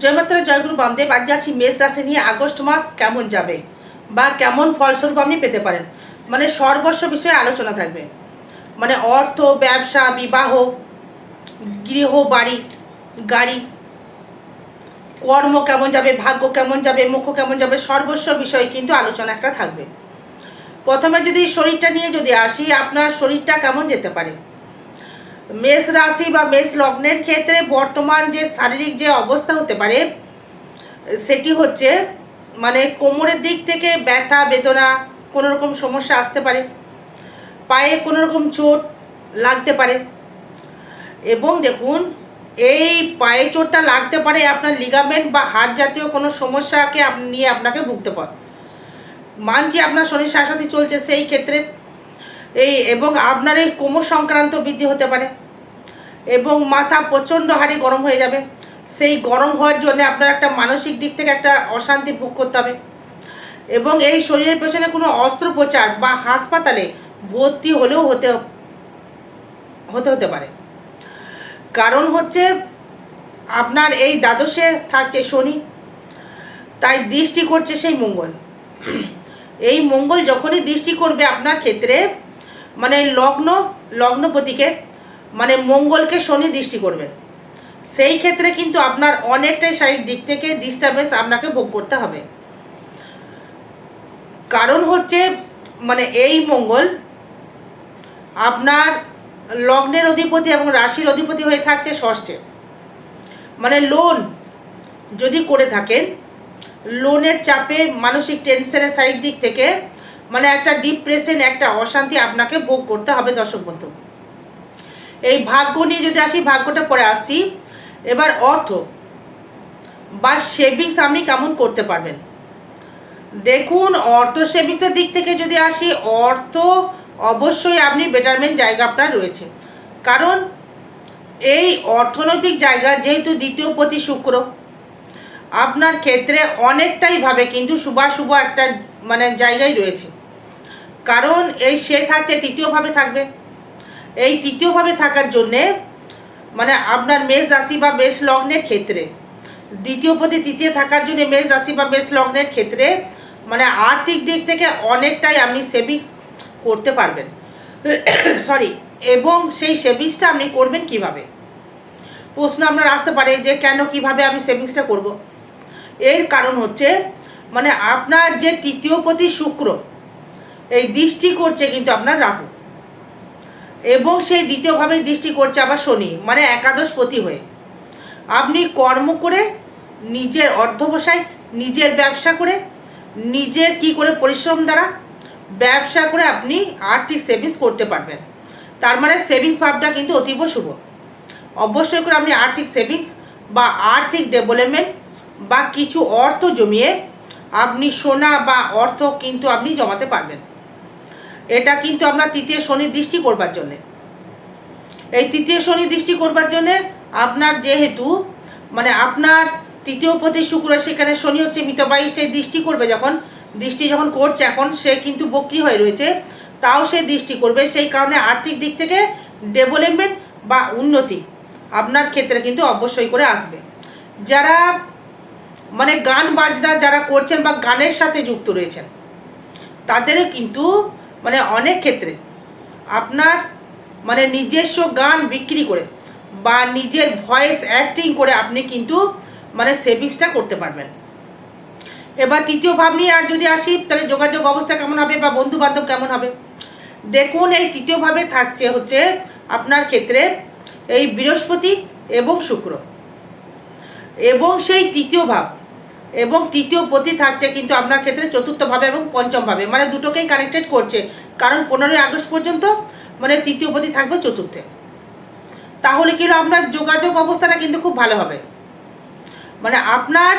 জয়মাত্রা জয়গুরু বামদেব আজকে আসি মেষ রাশি নিয়ে আগস্ট মাস কেমন যাবে? বা কেমন ফলস্বরূপ আপনি পেতে পারেন? মানে সর্বস্ব বিষয়ে আলোচনা থাকবে। মানে অর্থ, ব্যবসা, বিবাহ, গৃহ, বাড়ি, গাড়ি, কর্ম কেমন যাবে, ভাগ্য কেমন যাবে, মুখ কেমন যাবে, সর্বস্ব বিষয়ে কিন্তু আলোচনা একটা থাকবে। প্রথমে যদি শরীরটা নিয়ে যদি আসি, আপনার শরীরটা কেমন যেতে পারে? মেষ রাশি বা মেষ লগ্নের ক্ষেত্রে বর্তমান যে শারীরিক যে অবস্থা হতে পারে, সেটি হচ্ছে মানে কোমরের দিক থেকে ব্যথা, বেদনা কোনো রকম সমস্যা আসতে পারে, পায়ে কোনো রকম চোট লাগতে পারে। এবং দেখুন, এই পায়ে চোটটা লাগতে পারে আপনার লিগামেন্ট বা হাড় জাতীয় কোনো সমস্যাকে নিয়ে আপনাকে ভুগতে পারে মানছি আপনার শনি শাসাতি চলছে সেই ক্ষেত্রে। এই এবং আপনার এই কোমর সংক্রান্ত বৃদ্ধি হতে পারে। এবং মাথা প্রচণ্ড হারে গরম হয়ে যাবে। সেই গরম হওয়ার জন্য আপনার একটা মানসিক দিক থেকে একটা অশান্তি ভোগ করতে হবে। এবং এই শরীরের পেছনে কোনো অস্ত্রোপচার বা হাসপাতালে ভর্তি হলেও হতে হতে হতে পারে। কারণ হচ্ছে আপনার এই দ্বাদশে থাকছে শনি, তাই দৃষ্টি করছে সেই মঙ্গল। এই মঙ্গল যখনই দৃষ্টি করবে আপনার ক্ষেত্রে মানে লগ্ন, লগ্নপতিকে মানে মঙ্গলকে শনি দৃষ্টি করবে। সেই ক্ষেত্রে কিন্তু আপনার অনেকটাই শারীরিক দিক থেকে ডিস্টারবেন্স আপনাকে ভোগ করতে হবে। কারণ হচ্ছে মানে এই মঙ্গল আপনার লগ্নের অধিপতি এবং রাশির অধিপতি হয়ে থাকছে ষষ্ঠে। মানে লোন যদি করে থাকেন লোনের চাপে মানসিক টেনশনের শারীরিক দিক থেকে মানে একটা ডিপ্রেশন একটা অশান্তি আপনাকে ভোগ করতে হবে দর্শক বন্ধু এই ভাগ্য নিয়ে যদি আসি, ভাগ্যটা পরে আসছি। এবার অর্থ। বা সেভিংস আপনি কেমন করতে পারবেন? দেখুন, অর্থ সেভিংসের দিক থেকে যদি আসি, অর্থ অবশ্যই আপনি বেটারমেন্ট জায়গা আপনার রয়েছে। কারণ এই অর্থনৈতিক জায়গা যেহেতু দ্বিতীয় প্রতি শুক্র, আপনার ক্ষেত্রে অনেকটাই ভাবে কিন্তু শুভাশুভ একটা মানে জায়গায় রয়েছে। কারণ এই সে থাকছে তৃতীয়ভাবে থাকবে। এই তৃতীয়ভাবে থাকার জন্যে মানে আপনার মেষ রাশি বা মেষ লগ্নের ক্ষেত্রে, দ্বিতীয় প্রতি তৃতীয় থাকার জন্য মেষ রাশি বা মেষ লগ্নের ক্ষেত্রে মানে আর্থিক দিক থেকে অনেকটাই আপনি সেভিংস করতে পারবেন। সরি এবং সেই সেভিংসটা আপনি করবেন কীভাবে? প্রশ্ন আপনার আসতে পারে যে কেন কীভাবে আমি সেভিংসটা করব? এর কারণ হচ্ছে মানে আপনার যে তৃতীয় প্রতি শুক্র, এই দৃষ্টি করছে কিন্তু আপনার রাহু। এবং সেই দ্বিতীয়ভাবে দৃষ্টি করছে আবার শনি মানে একাদশ পতি হয়ে। আপনি কর্ম করে নিজের অর্ধবসায়, নিজের ব্যবসা করে, নিজের কি করে পরিশ্রম দ্বারা ব্যবসা করে আপনি আর্থিক সেভিংস করতে পারবেন। তার মানে সেভিংস ভাবটা কিন্তু অতীব শুভ। অবশ্যই করে আপনি আর্থিক সেভিংস বা আর্থিক ডেভেলপমেন্ট বা কিছু অর্থ জমিয়ে আপনি সোনা বা অর্থ কিন্তু আপনি জমাতে পারবেন। এটা কিন্তু আপনার তৃতীয় শনি দৃষ্টি করবার জন্যে। এই তৃতীয় শনি দৃষ্টি করবার জন্যে আপনার যেহেতু মানে আপনার তৃতীয় প্রতি শুক্র, সেখানে শনি হচ্ছে মিতবায়ী সে দৃষ্টি করবে যখন, দৃষ্টি যখন করছে এখন, সে কিন্তু বক্রি হয়ে রয়েছে, তাও সে দৃষ্টি করবে, সেই কারণে আর্থিক দিক থেকে ডেভেলপমেন্ট বা উন্নতি আপনার ক্ষেত্রে কিন্তু অবশ্যই করে আসবে। যারা মানে গান বাজনা যারা করছেন বা গানের সাথে যুক্ত রয়েছেন তাদেরও কিন্তু মানে অনেক ক্ষেত্রে আপনার মানে নিজস্ব গান বিক্রি করে বা নিজের ভয়েস অ্যাক্টিং করে আপনি কিন্তু মানে সেভিংসটা করতে পারবেন। এবার তৃতীয় ভাব নিয়ে আর যদি আসি, তাহলে যোগাযোগ অবস্থা কেমন হবে বা বন্ধু বান্ধব কেমন হবে? দেখুন, এই তৃতীয়ভাবে থাকছে হচ্ছে আপনার ক্ষেত্রে এই বৃহস্পতি এবং শুক্র। এবং সেই তৃতীয় ভাব এবং তৃতীয় পতি থাকছে কিন্তু আপনার ক্ষেত্রে চতুর্থভাবে এবং পঞ্চমভাবে মানে দুটোকেই কানেক্টেড করছে। কারণ পনেরোই আগস্ট পর্যন্ত মানে তৃতীয় পতি থাকবে চতুর্থে। তাহলে কি হলো? আপনার যোগাযোগ অবস্থাটা কিন্তু খুব ভালো হবে। মানে আপনার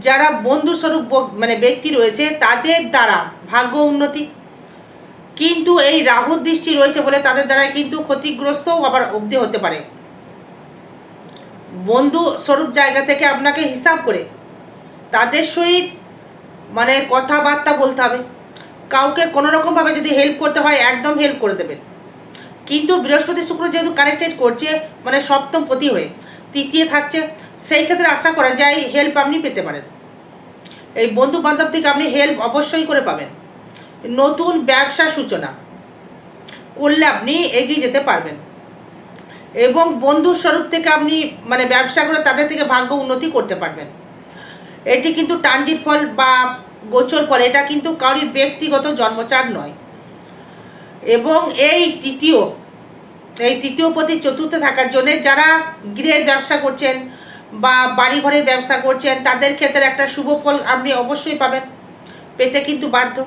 যারা বন্ধু স্বরূপ ব- মানে ব্যক্তি রয়েছে, তাদের দ্বারা ভাগ্য উন্নতি। কিন্তু এই রাহুর দৃষ্টি রয়েছে বলে তাদের দ্বারা কিন্তু ক্ষতিগ্রস্ত আবার অবধি হতে পারে। বন্ধু স্বরূপ জায়গা থেকে আপনাকে হিসাব করে তাদের সহিত মানে কথাবার্তা বলতে হবে। কাউকে কোনো রকমভাবে যদি হেল্প করতে হয়, একদম হেল্প করে দেবেন কিন্তু বৃহস্পতি শুক্র যেহেতু কানেক্টেড করছে মানে সপ্তম পতি হয়ে, তৃতীয় থাকছে, সেই ক্ষেত্রে আশা করা যায় হেল্প আপনি পেতে পারেন। এই বন্ধু বান্ধব থেকে আপনি হেল্প অবশ্যই করে পাবেন। নতুন ব্যবসা সূচনা করলে আপনি এগিয়ে যেতে পারবেন। এবং বন্ধুর স্বরূপ থেকে আপনি মানে ব্যবসা করে তাদের থেকে ভাগ্য উন্নতি করতে পারবেন। এটি কিন্তু টানজিট ফল বা গোচর ফল, এটা কিন্তু কারোর ব্যক্তিগত জন্মচার নয়। এবং এই তৃতীয় এই তৃতীয় প্রতি চতুর্থ থাকার জন্য যারা গৃহের ব্যবসা করছেন বা বাড়ি ঘরের ব্যবসা করছেন, তাদের ক্ষেত্রে একটা শুভ ফল আপনি অবশ্যই পাবেন, পেতে কিন্তু বাধ্য।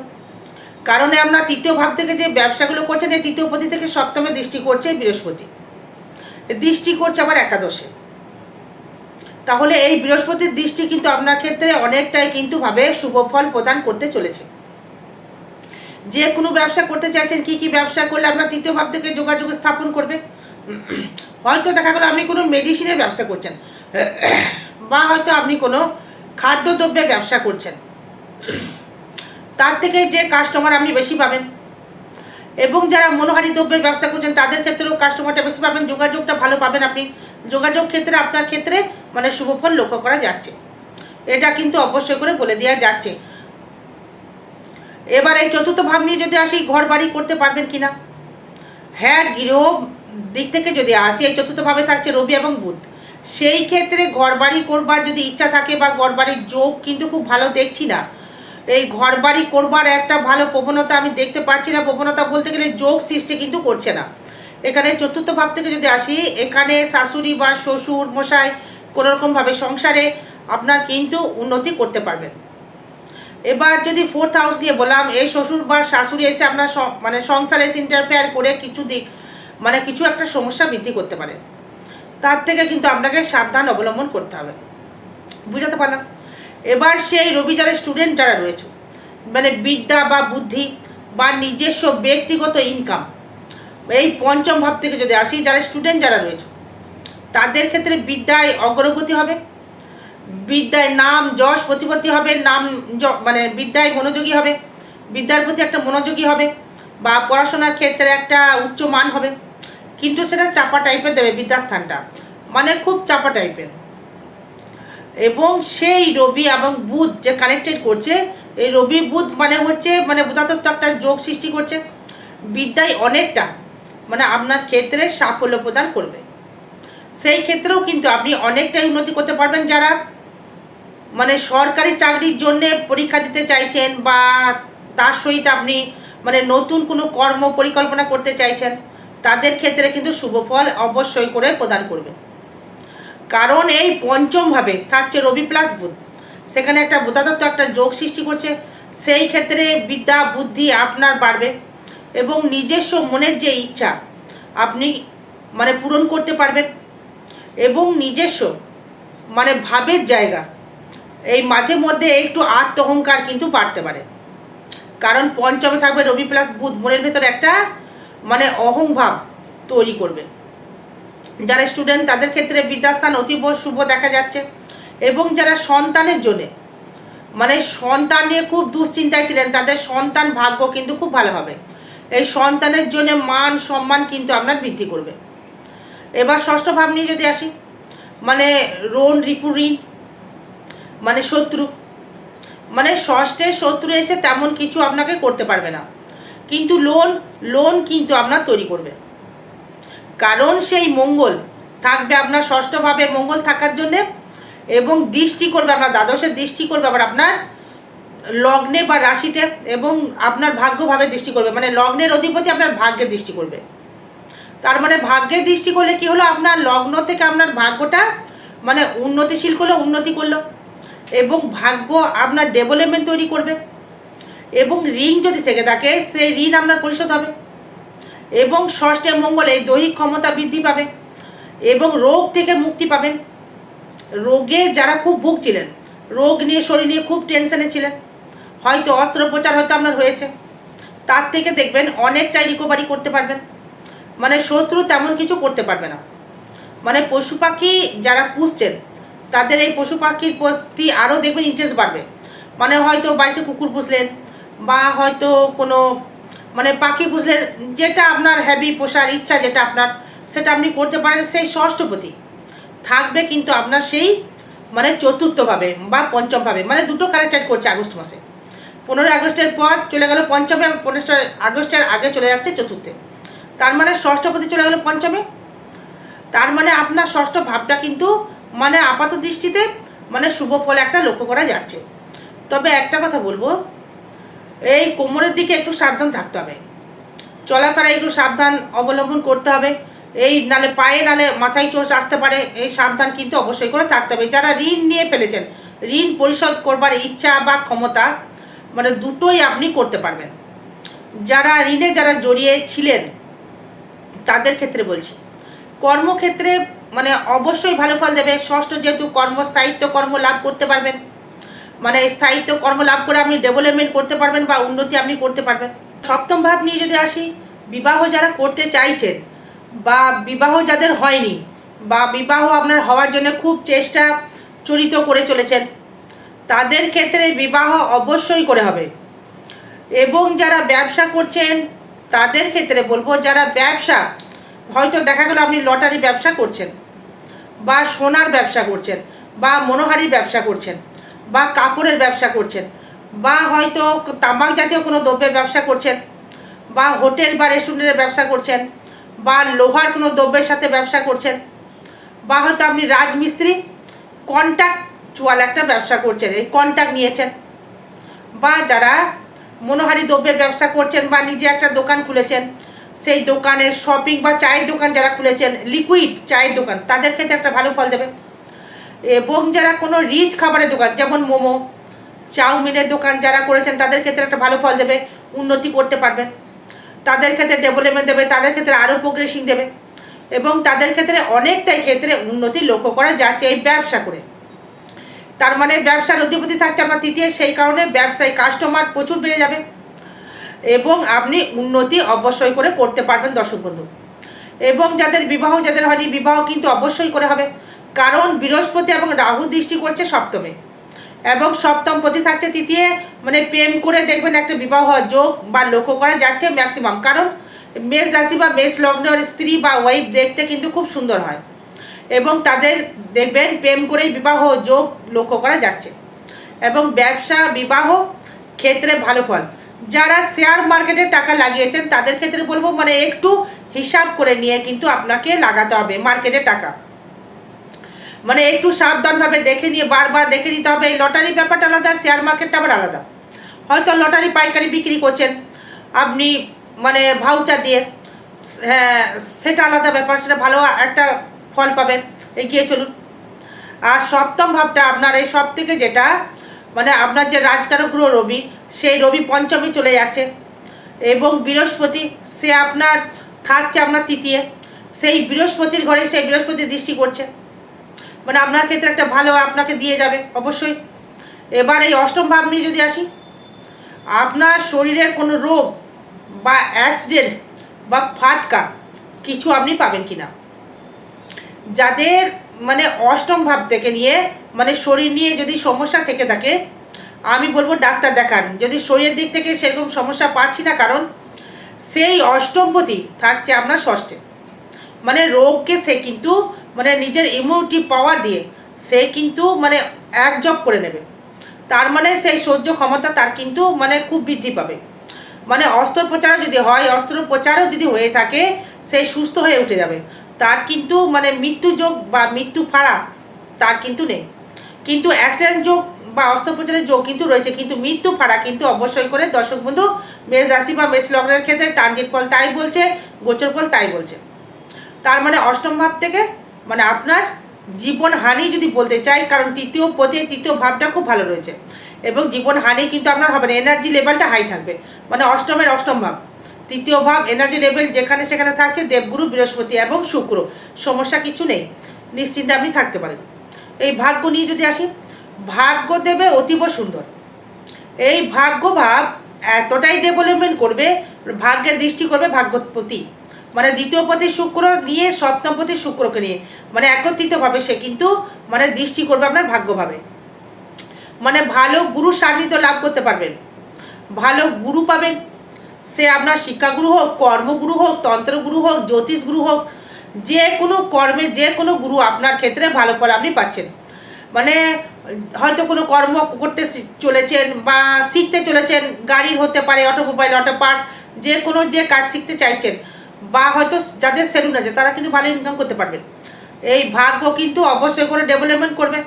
কারণ আমরা তৃতীয় ভাব থেকে যে ব্যবসাগুলো করছেন, এই তৃতীয় পতি থেকে সপ্তমে দৃষ্টি করছে বৃহস্পতি। দৃষ্টি করছে আবার একাদশে। তাহলে এই বৃহস্পতির দৃষ্টি কিন্তু আপনার ক্ষেত্রে অনেকটাই কিন্তু ভাবে শুভ ফল প্রদান করতে চলেছে। যে কোনো ব্যবসা করতে চাইছেন, কি কি ব্যবসা করলে আপনার তৃতীয় ভাব থেকে যোগাযোগ স্থাপন করবে? হয়তো দেখা গেলো আপনি কোনো মেডিসিনের ব্যবসা করছেন, বা হয়তো আপনি কোনো খাদ্যদ্রব্যের ব্যবসা করছেন। তার থেকে যে কাস্টমার আপনি বেশি পাবেন। এবং যারা মনোহারি দ্রব্যের ব্যবসা করছেন, তাদের ক্ষেত্রেও কাস্টমারটা বেশি পাবেন। যোগাযোগটা ভালো পাবেন আপনি। যোগাযোগ ক্ষেত্রে, আপনার ক্ষেত্রে মানে শুভফল লক্ষ্য করা যাচ্ছে। এটা কিন্তু অবশ্যই করে বলে দেওয়া যাচ্ছে। এবার এই চতুর্থ ভাব নিয়ে যদি আসি ঘর বাড়ি করতে পারবেন কিনা? হ্যাঁ গৃহ দিক থেকে যদি আসি, এই চতুর্থ ভাবে থাকছে রবি এবং বুধ। সেই ক্ষেত্রে ঘর বাড়ি করবার যদি ইচ্ছা থাকে বা ঘর বাড়ির যোগ কিন্তু খুব ভালো দেখছি না। এই ঘর বাড়ি করবার একটা ভালো প্রবণতা আমি দেখতে পাচ্ছি না। প্রবণতা বলতে গেলে যোগ সৃষ্টি কিন্তু করছে না। এখানে চতুর্থ ভাব থেকে যদি আসি, এখানে শাশুড়ি বা শ্বশুর মশাই কোনোরকমভাবে সংসারে আপনার কিন্তু উন্নতি করতে পারবেন। এবার যদি ফোর্থ হাউস নিয়ে বললাম, এই শ্বশুর বা শাশুড়ি এসে আপনার মানে সংসারে ইন্টারফেয়ার করে কিছু দিক মানে কিছু একটা সমস্যা বৃদ্ধি করতে পারে। তার থেকে কিন্তু আপনাকে সাবধান অবলম্বন করতে হবে। বুঝাতে পারলাম? এবার সেই রবি যারা স্টুডেন্ট যারা রয়েছে মানে বিদ্যা বা বুদ্ধি বা নিজস্ব ব্যক্তিগত ইনকাম এই পঞ্চম ভাব থেকে যদি আসি, যারা স্টুডেন্ট যারা রয়েছে, তাদের ক্ষেত্রে বিদ্যায় অগ্রগতি হবে, বিদ্যায় নাম যশ প্রতিপত্তি হবে, নাম মানে বিদ্যায় মনোযোগী হবে, বিদ্যার প্রতি একটা মনোযোগী হবে, বা পড়াশোনার ক্ষেত্রে একটা উচ্চ মান হবে, কিন্তু সেটা চাপা টাইপের দেবে বিদ্যাস্থানটা মানে খুব চাপা টাইপের এবং সেই রবি এবং বুধ যে কানেক্টেড করছে, এই রবি বুধ মানে হচ্ছে মানে বুধাতত্ত্ব একটা যোগ সৃষ্টি করছে। বিদ্যায় অনেকটা মানে আপনার ক্ষেত্রে সাফল্য প্রদান করবে। সেই ক্ষেত্রেও কিন্তু আপনি অনেকটাই উন্নতি করতে পারবেন যারা মানে সরকারি চাকরির জন্য পরীক্ষা দিতে চাইছেন বা তার সহিত আপনি মানে নতুন কোনো কর্ম পরিকল্পনা করতে চাইছেন, তাদের ক্ষেত্রে কিন্তু শুভ ফল অবশ্যই করে প্রদান করবে। কারণ এই পঞ্চমভাবে থাকছে রবি প্লাস বুধ। সেখানে একটা বুধাতত্ত্ব একটা যোগ সৃষ্টি করছে, সেই ক্ষেত্রে বিদ্যা, বুদ্ধি আপনার বাড়বে এবং নিজস্ব মনের যে ইচ্ছা, আপনি মানে পূরণ করতে পারবেন এবং নিজস্ব মানে ভাবের জায়গা, এই মাঝে মধ্যে একটু আত্ম অহংকার কিন্তু বাড়তে পারে। কারণ পঞ্চমে থাকবে রবি প্লাস বুধ, মনের ভেতর একটা মানে অহংভাব তৈরি করবে। যারা স্টুডেন্ট তাদের ক্ষেত্রে বিদ্যাস্থান অতীব শুভ দেখা যাচ্ছে। এবং যারা সন্তানের জন্যে মানে সন্তান নিয়ে খুব দুশ্চিন্তায় ছিলেন, তাদের সন্তান ভাগ্য কিন্তু খুব ভালো হবে। এই সন্তানের জন্য মান সম্মান কিন্তু আপনার বৃদ্ধি করবে। এবার ষষ্ঠ ভাব নিয়ে যদি আসি মানে ঋণ, রিপু ঋণ মানে শত্রু মানে ষষ্ঠে শত্রু এসে তেমন কিছু আপনাকে করতে পারবে না। কিন্তু লোন লোন কিন্তু আপনার তৈরি করবে। কারণ সেই মঙ্গল থাকবে আপনার ষষ্ঠভাবে মঙ্গল থাকার জন্যে এবং দৃষ্টি করবে আপনার দ্বাদশের দৃষ্টি করবে আবার আপনার লগ্নে বা রাশিতে এবং আপনার ভাগ্যভাবে দৃষ্টি করবে। মানে লগ্নের অধিপতি আপনার ভাগ্যে দৃষ্টি করবে। তার মানে ভাগ্যে দৃষ্টি করলে কি হলো? আপনার লগ্ন থেকে আপনার ভাগ্যটা মানে উন্নতিশীল করল, উন্নতি করল এবং ভাগ্য আপনার ডেভেলপমেন্ট তৈরি করবে এবং ঋণ যদি থেকে থাকে, সেই ঋণ আপনার পরিশোধ হবে। এবং ষষ্ঠে মঙ্গলে দৈহিক ক্ষমতা বৃদ্ধি পাবে এবং রোগ থেকে মুক্তি পাবেন। রোগে যারা খুব ভুগছিলেন, রোগ নিয়ে, শরীর নিয়ে খুব টেনশনে ছিলেন। হয়তো অস্ত্রোপচার হয়তো আপনার হয়েছে। তার থেকে দেখবেন অনেকটাই রিকভারি করতে পারবেন। মানে শত্রু তেমন কিছু করতে পারবে না। মানে পশু পাখি যারা পুষছেন, তাদের এই পশু পাখির প্রতি আরও দেখবেন ইন্টারেস্ট বাড়বে। মানে হয়তো বাড়িতে কুকুর পুষলেন বা হয়তো কোনো মানে পাখি পুষলেন যেটা আপনার হ্যাবি পোষার ইচ্ছা যেটা আপনার, সেটা আপনি করতে পারেন সেই ষষ্ঠপতি। থাকবে কিন্তু আপনার সেই মানে চতুর্থভাবে বা পঞ্চমভাবে মানে দুটো কানেক্টেড করছে আগস্ট মাসে। পনেরোই আগস্টের পর চলে গেল পঞ্চমে, পনেরোই আগস্টের আগে চলে যাচ্ছে চতুর্থে। তার মানে ষষ্ঠপতি চলে গেল পঞ্চমে। তার মানে আপনার ষষ্ঠ ভাবটা কিন্তু মানে আপাত দৃষ্টিতে মানে শুভ ফল একটা লক্ষ্য করা যাচ্ছে। তবে একটা কথা বলব এই কোমরের দিকে একটু সাবধান থাকতে হবে। চলাফেরা একটু সাবধান অবলম্বন করতে হবে। এই নালে পায়ে নালে মাথায় চোষ আসতে পারে, এই সাবধান কিন্তু অবশ্যই করে থাকতে হবে। যারা ঋণ নিয়ে ফেলেছেন, ঋণ পরিশোধ করবার ইচ্ছা বা ক্ষমতা মানে দুটোই আপনি করতে পারবেন। যারা ঋণে যারা জড়িয়ে ছিলেন, তাদের ক্ষেত্রে বলছি, কর্মক্ষেত্রে মানে অবশ্যই ভালো ফল দেবে। ষষ্ঠ যেহেতু কর্ম স্থায়িত্ব কর্ম লাভ করতে পারবেন। মানে স্থায়িত্ব কর্ম লাভ করে আপনি ডেভেলপমেন্ট করতে পারবেন বা উন্নতি আপনি করতে পারবেন। সপ্তম ভাব নিয়ে যদি আসি, বিবাহ যারা করতে চাইছেন বা বিবাহ যাদের হয়নি বা বিবাহ আপনার হওয়ার জন্য খুব চেষ্টা চরিত করে চলেছেন, তাদের ক্ষেত্রে বিবাহ অবশ্যই করে হবে। এবং যারা ব্যবসা করছেন, তাদের ক্ষেত্রে বলব যারা ব্যবসা, হয়তো দেখা গেল আপনি লটারি ব্যবসা করছেন বা সোনার ব্যবসা করছেন বা মনোহারির ব্যবসা করছেন বা কাপড়ের ব্যবসা করছেন, বা হয়তো তামাক জাতীয় কোনো দ্রব্যের ব্যবসা করছেন, বা হোটেল বা রেস্টুরেন্টের ব্যবসা করছেন, বা লোহার কোনো দ্রব্যের সাথে ব্যবসা করছেন, বা হয়তো আপনি রাজমিস্ত্রি কন্ট্যাক্টুয়াল একটা ব্যবসা করছেন, এই কন্ট্যাক্ট নিয়েছেন, বা যারা মনোহারি দ্রব্যের ব্যবসা করছেন বা নিজে একটা দোকান খুলেছেন, সেই দোকানের শপিং বা চায়ের দোকান যারা খুলেছেন লিকুইড চায়ের দোকান, তাদের ক্ষেত্রে একটা ভালো ফল দেবে। এবং যারা কোনো রিচ খাবারের দোকান, যেমন মোমো, চাউমিনের দোকান যারা করেছেন, তাদের ক্ষেত্রে একটা ভালো ফল দেবে, উন্নতি করতে পারবেন তাদের ক্ষেত্রে ডেভেলপমেন্ট দেবে, তাদের ক্ষেত্রে আরও প্রোগ্রেসিং দেবে এবং তাদের ক্ষেত্রে অনেকটাই ক্ষেত্রে উন্নতি লক্ষ্য করা যাচ্ছে এই ব্যবসা করে। তার মানে ব্যবসার অধিপতি থাকছে আপনার তৃতীয়, সেই কারণে ব্যবসায়ী কাস্টমার প্রচুর বেড়ে যাবে এবং আপনি উন্নতি অবশ্যই করে করতে পারবেন দর্শক বন্ধু। এবং যাদের বিবাহ, যাদের হয়নি, বিবাহ কিন্তু অবশ্যই করে হবে। কারণ বৃহস্পতি এবং রাহু দৃষ্টি করছে সপ্তমে। এবং সপ্তম পতি থাকছে তৃতীয় মানে প্রেম করে দেখবেন একটা বিবাহ যোগ বা লক্ষ্য করা যাচ্ছে ম্যাক্সিমাম কারণ মেষ রাশি বা মেষ লগ্নের স্ত্রী বা ওয়াইফ দেখতে কিন্তু খুব সুন্দর হয়। এবং তাদের দেখবেন প্রেম করেই বিবাহ যোগ লক্ষ্য করা যাচ্ছে। এবং ব্যবসা, বিবাহ ক্ষেত্রে ভালো ফল। যারা শেয়ার মার্কেটে টাকা লাগিয়েছেন, তাদের ক্ষেত্রে বলব মানে একটু হিসাব করে নিয়ে কিন্তু আপনাকে লাগাতে হবে মার্কেটে টাকা। মানে একটু সাবধানভাবে দেখে নিয়ে বারবার দেখে নিতে হবে। এই লটারি ব্যাপারটা আলাদা শেয়ার মার্কেটটা আবার আলাদা। হয়তো লটারি পাইকারি বিক্রি করছেন, আপনি মানে ভাউচার দিয়ে হ্যাঁ সেটা আলাদা ব্যাপার, সেটা ভালো একটা ফল পাবেন। এগিয়ে চলুন। আর সপ্তম ভাবটা আপনার, এই সব থেকে যেটা মানে আপনার যে রাজকারক গ্রহ রবি, সেই রবি পঞ্চমী চলে যাচ্ছে। এবং বৃহস্পতি, সে আপনার থাকছে আপনার তৃতীয়। সেই বৃহস্পতির ঘরে সেই বৃহস্পতি দৃষ্টি করছে মানে আপনার ক্ষেত্রে একটা ভালো আপনাকে দিয়ে যাবে, অবশ্যই। এবার এই অষ্টম ভাব নিয়ে যদি আসি, আপনার শরীরের কোনো রোগ বা অ্যাক্সিডেন্ট বা ফাটকা কিছু আপনি পাবেন কিনা? যাদের মানে অষ্টম ভাব থেকে নিয়ে মানে শরীর নিয়ে যদি সমস্যা থেকে থাকে, আমি বলব ডাক্তার দেখান। যদি শরীরের দিক থেকে সেরকম সমস্যা পাচ্ছি না, কারণ সেই অষ্টমপতি থাকছে আপনার ষষ্ঠে। মানে রোগকে সে কিন্তু মানে নিজের ইমিউনিটি পাওয়ার দিয়ে সে কিন্তু মানে এক জব করে নেবে। তার মানে সেই সহ্য ক্ষমতা তার কিন্তু মানে খুব বৃদ্ধি পাবে। মানে অস্ত্রোপচারও যদি হয় অস্ত্রোপচারও যদি হয়ে থাকে, সে সুস্থ হয়ে উঠে যাবে। তার কিন্তু মানে মৃত্যু যোগ বা মৃত্যু ফাড়া তার কিন্তু নেই। কিন্তু অ্যাক্সিডেন্ট যোগ বা অস্ত্রোপচারের যোগ কিন্তু রয়েছে। কিন্তু মৃত্যু ফাড়া কিন্তু অবশ্যই করে দর্শক বন্ধু, মেষ রাশি বা মেষ লগ্নের ক্ষেত্রে ট্রানজিট ফল তাই বলছে, গোচর ফল তাই বলছে। তার মানে অষ্টম ভাব থেকে মানে আপনার জীবন হানি যদি বলতে চাই, কারণ তৃতীয় পদে তৃতীয় ভাবটা খুব ভালো রয়েছে। এবং জীবন হানি কিন্তু আপনার হবে না এনার্জি লেভেলটা হাই থাকবে। মানে অষ্টমের অষ্টম ভাব। তৃতীয় ভাব এনার্জি লেভেল যেখানে সেখানে থাকছে দেবগুরু, বৃহস্পতি এবং শুক্র। সমস্যা কিছু নেই, নিশ্চিন্তে আপনি থাকতে পারেন। এই ভাগ্য নিয়ে যদি আসি, ভাগ্য দেবে অতীব সুন্দর। এই ভাগ্য ভাব এতটাই ডেভেলপমেন্ট করবে, ভাগ্যের দৃষ্টি করবে ভাগ্যপতি। মানে দ্বিতীয় পতি শুক্র নিয়ে সপ্তম পতি শুক্রকে নিয়ে। মানে একত্রিতভাবে সে কিন্তু মানে দৃষ্টি করবে আপনার ভাগ্যভাবে। মানে ভালো গুরু সান্নিধ্য লাভ করতে পারবেন। ভালো গুরু পাবেন। সে আপনার শিক্ষাগুরু হোক, কর্মগুরু হোক, তন্ত্রগুরু হোক, জ্যোতিষগুরু হোক, যে কোনো কর্মে যে কোনো গুরু আপনার ক্ষেত্রে ভালো ফল আপনি পাচ্ছেন। মানে হয়তো কোনো কর্ম করতে চলেছেন বা শিখতে চলেছেন, গাড়ির হতে পারে, অটোমোবাইল, অটো পার্টস, যে কোনো যে কাজ শিখতে চাইছেন বা হয়তো যাদের সেলুন আছে, তারা কিন্তু ভালো ইনকাম করতে পারবেন এই ভাগ্য কিন্তু অবশ্যই করে ডেভেলপমেন্ট করবে।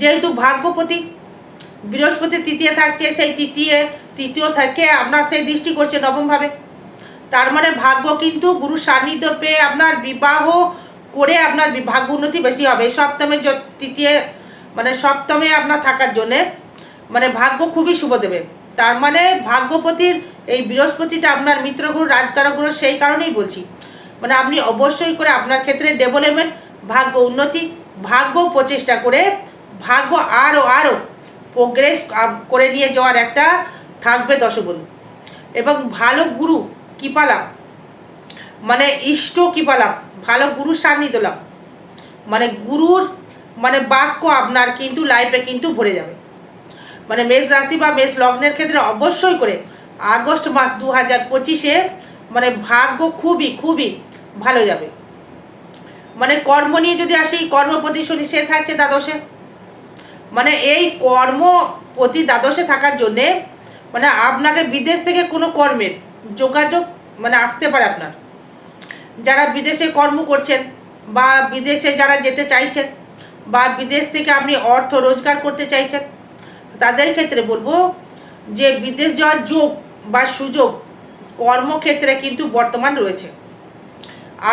যেহেতু ভাগ্যপতি, বৃহস্পতি তৃতীয় থাকছে, সেই তৃতীয় তৃতীয় থেকে আপনার সেই দৃষ্টি করছে নবমভাবে। তার মানে ভাগ্য কিন্তু গুরু সান্নিধ্য পেয়ে আপনার বিবাহ করে আপনার ভাগ্য উন্নতি বেশি হবে। সপ্তমে তৃতীয় মানে সপ্তমে আপনার থাকার জন্যে মানে ভাগ্য খুবই শুভ দেবে। তার মানে ভাগ্যপতির এই বৃহস্পতিটা আপনার মিত্রগুরু রাজকারগুরু সেই কারণেই বলছি। মানে আপনি অবশ্যই করে আপনার ক্ষেত্রে ডেভেলপমেন্ট ভাগ্য উন্নতি, ভাগ্য প্রচেষ্টা করে, ভাগ্য আরও আরও প্রোগ্রেস করে নিয়ে যাওয়ার একটা থাকবে দশগুণ এবং ভালো গুরু কৃপালাভ মানে ইষ্ট কৃপালাভ ভালো গুরু সান্নিধ্য লাভ। মানে গুরুর মানে বাক্য আপনার কিন্তু লাইফে কিন্তু ভরে যাবে। মানে মেষ রাশি বা মেষ লগ্নের ক্ষেত্রে অবশ্যই করে আগস্ট মাস দু হাজার পঁচিশে মানে ভাগ্য খুবই খুবই ভালো যাবে। মানে কর্ম নিয়ে যদি আসি কর্মপতি শনি সে থাকছে দ্বাদশে। মানে এই কর্ম প্রতি দ্বাদশে থাকার জন্যে মানে আপনাকে বিদেশ থেকে কোনো কর্মের যোগাযোগ মানে আসতে পারে আপনার। যারা বিদেশে কর্ম করছেন বা বিদেশে যারা যেতে চাইছেন বা বিদেশ থেকে আপনি অর্থ রোজগার করতে চাইছেন তাদের ক্ষেত্রে বলব যে বিদেশ যাওয়ার যোগ বা সুযোগ কর্মক্ষেত্রে কিন্তু বর্তমান রয়েছে।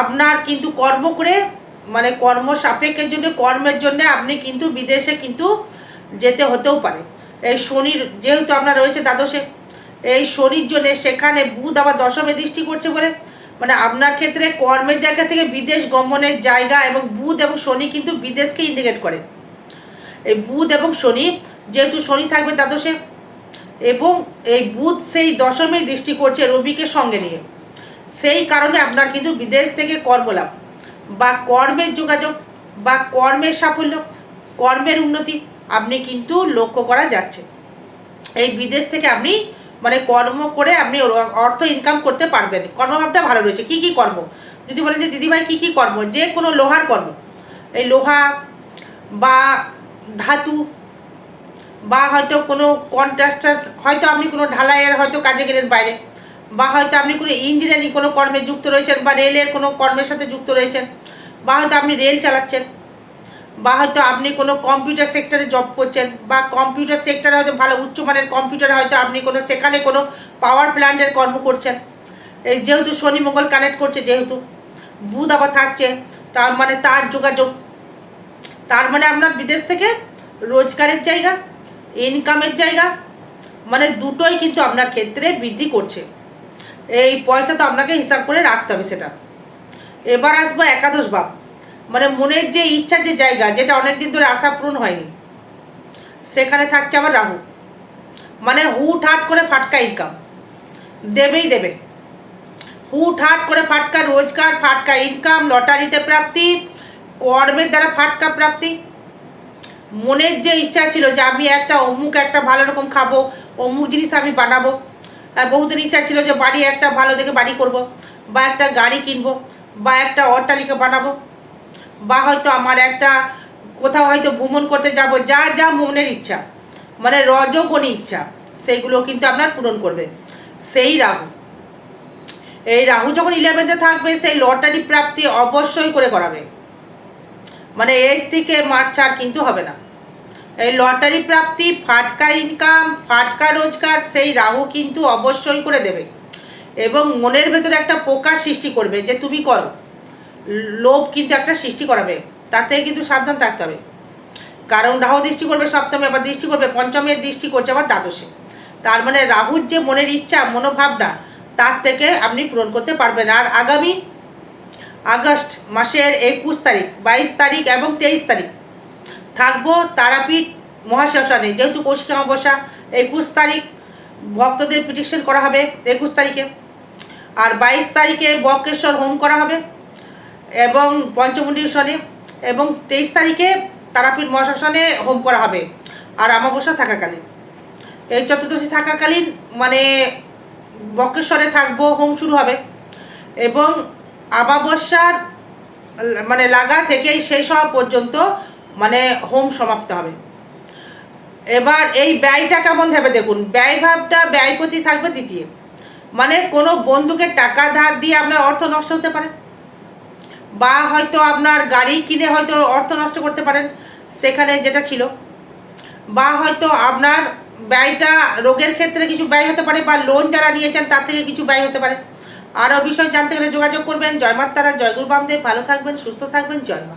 আপনার কিন্তু কর্ম করে মানে কর্ম সাপেক্ষের জন্য, কর্মের জন্য আপনি কিন্তু বিদেশে কিন্তু যেতে হতেও পারে। এই শনির, যেহেতু আপনার রয়েছে দ্বাদশে, এই শনির জন্য সেখানে বুধ আবার দশমে দৃষ্টি করছে বলে। মানে আপনার ক্ষেত্রে কর্মের জায়গা থেকে বিদেশ গমনের জায়গা এবং বুধ এবং শনি কিন্তু বিদেশকে ইন্ডিকেট করে। এই বুধ এবং শনি যেহেতু শনি থাকবে দ্বাদশে, এবং এই বুধ সেই দশমে দৃষ্টি করছে রবিকে সঙ্গে নিয়ে। সেই কারণে আপনার কিন্তু বিদেশ থেকে কর্মলাভ, বা কর্মের যোগাযোগ, বা কর্মের সাফল্য, কর্মের উন্নতি আপনি কিন্তু লক্ষ্য করা যাচ্ছে। এই বিদেশ থেকে আপনি মানে কর্ম করে আপনি অর্থ ইনকাম করতে পারবেন। কর্মভাবটা ভালো রয়েছে। কি কি কর্ম? যদি বলেন যে, দিদিভাই, কি কি কর্ম? যে কোনো লোহার কর্ম। এই লোহা বা ধাতু বা হয়তো কোনো কন্ট্রাস্টার হয়তো আপনি কোনো ঢালাইয়ের হয়তো কাজে গেলেন বাইরে, বা হয়তো আপনি কোনো ইঞ্জিনিয়ারিং কোনো কর্মে যুক্ত রয়েছেন বা রেলের কোনো কর্মের সাথে যুক্ত রয়েছেন, বা হয়তো আপনি রেল চালাচ্ছেন, বা হয়তো আপনি কোনো কম্পিউটার সেক্টরে জব করছেন, বা কম্পিউটার সেক্টরে হয়তো ভালো উচ্চমানের কম্পিউটারে হয়তো আপনি কোনো সেখানে কোনো পাওয়ার প্ল্যান্টের কর্ম করছেন। এই যেহেতু শনি মঙ্গল কানেক্ট করছে যেহেতু, বুধ আবার থাকছে, তার মানে তার যোগাযোগ, তার মানে আপনার বিদেশ থেকে রোজগারের জায়গা ইনকামের জায়গা মানে দুটোই কিন্তু আপনার ক্ষেত্রে বৃদ্ধি করছে। এই পয়সা তো আপনাকে হিসাব করে রাখতে হবে সেটা। এবার আসব একাদশ ভাব মানে মনের যে ইচ্ছার যে জায়গা, যেটা অনেকদিন ধরে আশা পূরণ হয়নি, সেখানে থাকছে আবার রাহু। মানে হুট হাট করে ফাটকা ইনকাম দেবেই দেবে। হুট হাট করে ফাটকা, রোজগার, ফাটকা ইনকাম লটারিতে প্রাপ্তি, কর্মের দ্বারা ফাটকা প্রাপ্তি। মনের যে ইচ্ছা ছিল যে আমি একটা অমুক একটা ভালো রকম খাব, অমুক জিনিস আমি বানাবো। আর বহুদিন ইচ্ছা ছিল যে বাড়ি একটা ভালো দেখে বাড়ি করব, বা একটা গাড়ি কিনবো, বা একটা অট্টালিকা বানাবো, বা হয়তো আমার একটা কোথাও হয়তো ভ্রমণ করতে যাব, যা যা মনের ইচ্ছা মানে রজগণী ইচ্ছা, সেইগুলো কিন্তু আপনার পূরণ করবে। সেই রাহু, এই রাহু যখন ইলেভেন্থে থাকবে, সেই লটারি প্রাপ্তি অবশ্যই করে করাবে। মানে এর থেকে মার ছাড় কিন্তু হবে না। এই লটারি প্রাপ্তি, ফাটকা ইনকাম ফাটকা রোজগার, সেই রাহু কিন্তু অবশ্যই করে দেবে। এবং মনের ভেতরে একটা প্রকাশ সৃষ্টি করবে যে তুমি করো। লোভ কিন্তু একটা সৃষ্টি করাবে। তাতে কিন্তু সাবধান থাকতে হবে। কারণ রাহু দৃষ্টি করবে সপ্তমে, আবার দৃষ্টি করবে পঞ্চমের দৃষ্টি করছে আবার দ্বাদশে। তার মানে রাহুর যে মনের ইচ্ছা, মনোভাবনা, তার থেকে আপনি পূরণ করতে পারবেন। আর আগামী আগস্ট মাসের একুশ তারিখ, বাইশ তারিখ এবং তেইশ তারিখ থাকব, তারাপীঠ মহাশ্মশানে। যেহেতু কৌশিক অমাবস্যা, একুশ তারিখ ভক্তদের পিটিশন করা হবে, একুশ তারিখে। আর বাইশ তারিখে বক্রেশ্বর হোম করা হবে এবং পঞ্চমুণ্ডীশ্বরে এবং তেইশ তারিখে তারাপীঠ মহাশ্মশানে হোম করা হবে আর অমাবস্যা থাকাকালীন। এই চতুর্দশী থাকাকালীন মানে বক্রেশ্বরে থাকব, হোম শুরু হবে এবং আমাবস্যার মানে লাগা থেকেই শেষ হওয়া পর্যন্ত মানে হোম সমাপ্ত হবে। এবার এই ব্যয়টা কেমন হবে দেখুন, ব্যয় ভাবটা ব্যয়পতি থাকবে দ্বিতীয়। মানে কোনো বন্ধুকে টাকা ধার দিয়ে আপনার অর্থ নষ্ট হতে পারে। বা হয়তো আপনার গাড়ি কিনে হয়তো অর্থ নষ্ট করতে পারেন, সেখানে যেটা ছিল। বা হয়তো আপনার ব্যয়টা রোগের ক্ষেত্রে কিছু ব্যয় হতে পারে বা লোন যারা নিয়েছেন তার থেকে কিছু ব্যয় হতে পারে। আরও বিষয় জানতে গেলে যোগাযোগ করবেন। জয় মাতারা, জয় বামদেব। ভালো থাকবেন, সুস্থ থাকবেন। জয় মা।